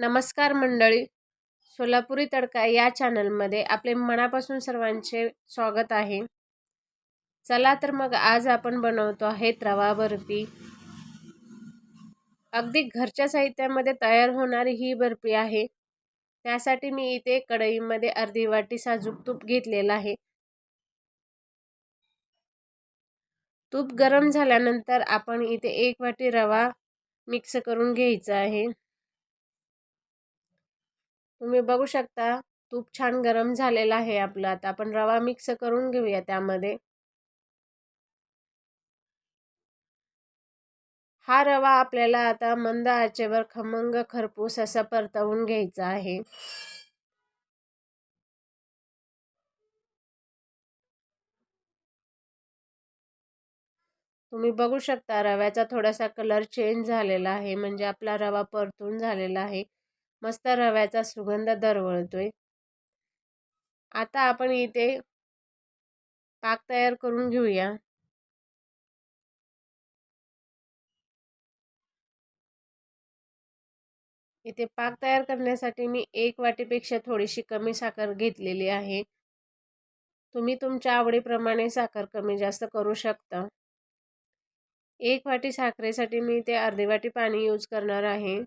नमस्कार मंडळी. सोलापुरी तडका या चॅनलमध्ये आपले मनापासून सर्वांचे स्वागत आहे. चला तर मग आज आपण बनवतो आहे रवा बर्फी अगदी घरच्या साहित्यामध्ये तयार होणारी ही बर्फी आहे. त्यासाठी मी इथे कढईमध्ये अर्धी वाटी साजूक तूप घेतलेलं आहे. तूप गरम झाल्यानंतर आपण इथे एक वाटी रवा मिक्स करून घ्यायचा आहे. तुम्ही बघू शकता तूप छान गरम झालेलं आहे आपलं. आता आपण रवा मिक्स करून घेऊया त्यामध्ये. हा रवा आपल्याला आता मंद आचेवर खमंग खरपूस असा परतवून घ्यायचा आहे. तुम्ही बघू शकता रव्याचा थोडासा कलर चेंज झालेला आहे. म्हणजे आपला रवा परतून झालेला आहे. मस्त रव्याचा सुगंध दरवळतोय. आता आपण इथे पाक तयार करून घेऊया. इथे पाक तयार करण्यासाठी मी एक वाटीपेक्षा थोडीशी कमी साखर घेतलेली आहे. तुम्ही तुमच्या आवडीप्रमाणे साखर कमी जास्त करू शकता. एक वाटी साखरेसाठी मी इथे अर्धी वाटी पाणी यूज करणार आहे.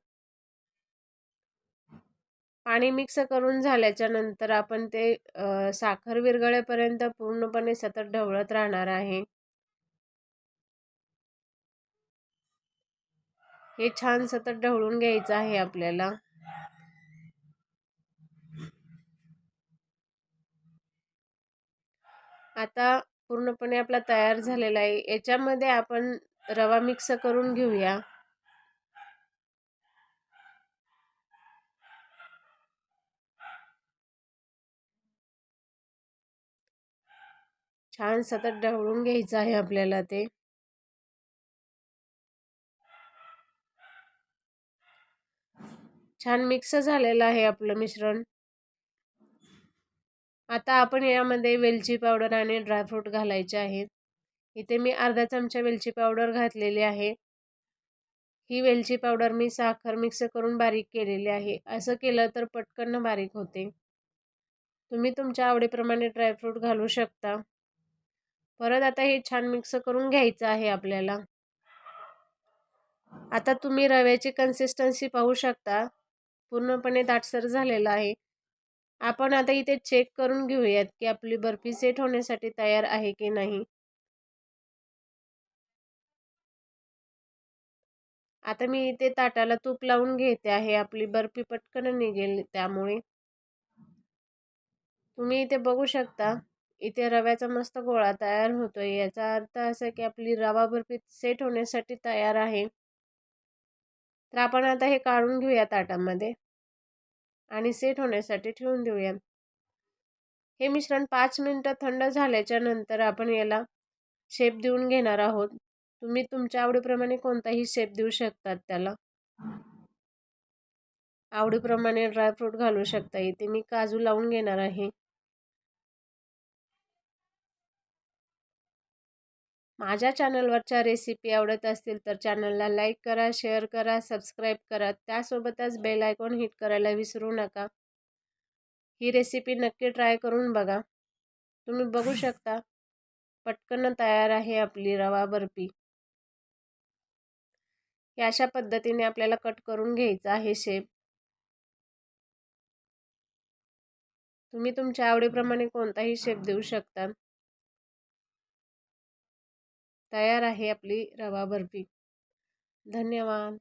पाणी मिक्स करून झाल्याच्यानंतर आपण ते साखर विरगळेपर्यंत पूर्णपणे सतत ढवळत राहणार आहे. हे छान सतत ढवळून घ्यायचं आहे आपल्याला. आता पूर्णपणे आपला तयार झालेला आहे. याच्यामध्ये आपण रवा मिक्स करून घेऊया. छान सतत ढवळून घ्यायचं आहे आपल्याला ते. छान मिक्स झालेलं आहे आपलं मिश्रण. आता आपण यामध्ये वेलची पावडर आणि ड्रायफ्रूट घालायचे आहेत इथे मी अर्धा चमचा वेलची पावडर घातलेली आहे. ही वेलची पावडर मी साखर मिक्स करून बारीक केलेली आहे. असं केलं तर पटकन बारीक होते. तुम्ही तुमच्या आवडीप्रमाणे ड्रायफ्रूट घालू शकता. परत आता हे छान मिक्स करून घ्यायचं आहे आपल्याला. आता तुम्ही रव्याची कन्सिस्टन्सी पाहू शकता. पूर्णपणे दाटसर झालेला आहे. आपण आता इथे चेक करून घेऊयात की आपली बर्फी सेट होण्यासाठी तयार आहे की नाही. आता मी इथे ताटाला तूप लावून घेते आहे. आपली बर्फी पटकन निघेल त्यामुळे. तुम्ही इथे बघू शकता. इथे रव्याचा मस्त गोळा तयार होतोय. याचा अर्थ असा की आपली रवा बर्फी सेट होण्यासाठी तयार आहे. तर आपण आता हे काढून घेऊया ताटामध्ये आणि सेट होण्यासाठी ठेवून देऊया. हे मिश्रण पाच मिनटं थंड झाल्याच्यानंतर आपण याला शेप देऊन घेणार आहोत. तुम्ही तुमच्या आवडीप्रमाणे कोणताही शेप देऊ शकतात त्याला. आवडीप्रमाणे ड्रायफ्रूट घालू शकता. इथे मी काजू लावून घेणार आहे. माझ्या चॅनलवरच्या रेसिपी आवडत असतील तर चॅनलला लाईक करा शेअर करा सबस्क्राईब करा. त्यासोबतच बेल आयकॉन हिट करायला विसरू नका. ही रेसिपी नक्की ट्राय करून बघा. तुम्ही बघू शकता. पटकन तयार आहे आपली रवा बर्फी. हे अशा पद्धतीने आपल्याला कट करून घ्यायचं आहे शेप तुम्ही तुमच्या आवडीप्रमाणे कोणताही शेप देऊ शकता. तयार आहे आपली रवा बर्फी. धन्यवाद.